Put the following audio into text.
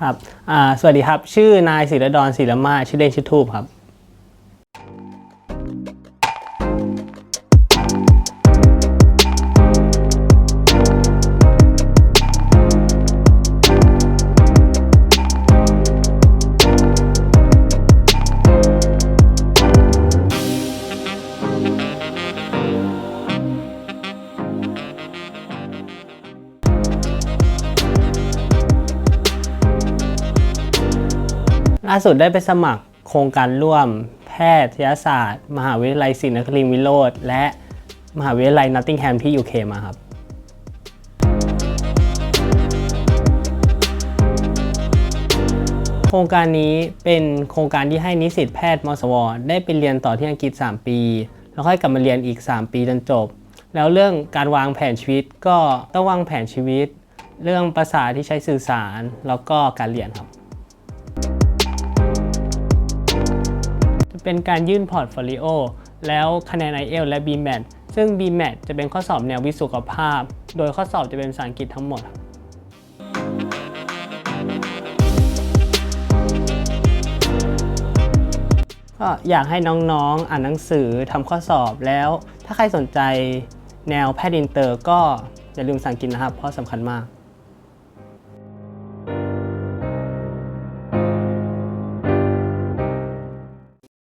ครับ อ่า สวัสดีครับ ชื่อนายศิรดรศิรมาชื่อเล่นชื่อทูบครับ ล่าสุดได้ไปสมัครโครงการร่วม แพทยศาสตร์ มหาวิทยาลัยศรีนครินทร์วิโรธและมหาวิทยาลัยนอตติงแฮมที่ UK มาครับ โครงการนี้เป็นโครงการที่ให้นิสิตแพทย์มสวได้ไปเรียนต่อที่อังกฤษ 3 ปี แล้วค่อยกลับมาเรียนอีก 3 ปีจนจบ แล้วเรื่องการวางแผนชีวิตก็ต้องวางแผนชีวิต เรื่องภาษาที่ใช้สื่อสารแล้วก็การเรียนครับ จะเป็นการยื่นพอร์ตโฟลิโอแล้วคะแนน i อ l และ BMAT ซึ่ง BMAT จะเป็นข้อสอบแนววิสุขภาพ โดยข้อสอบจะเป็นภาษาอังกฤษทั้งหมดก็อยากให้น้องๆ อ่านหนังสือทำข้อสอบแล้ว ถ้าใครสนใจแนวแพทย์อินเตอร์ ก็อย่าลืมภาษาอังกฤษนะครับ เพราะสำคัญมาก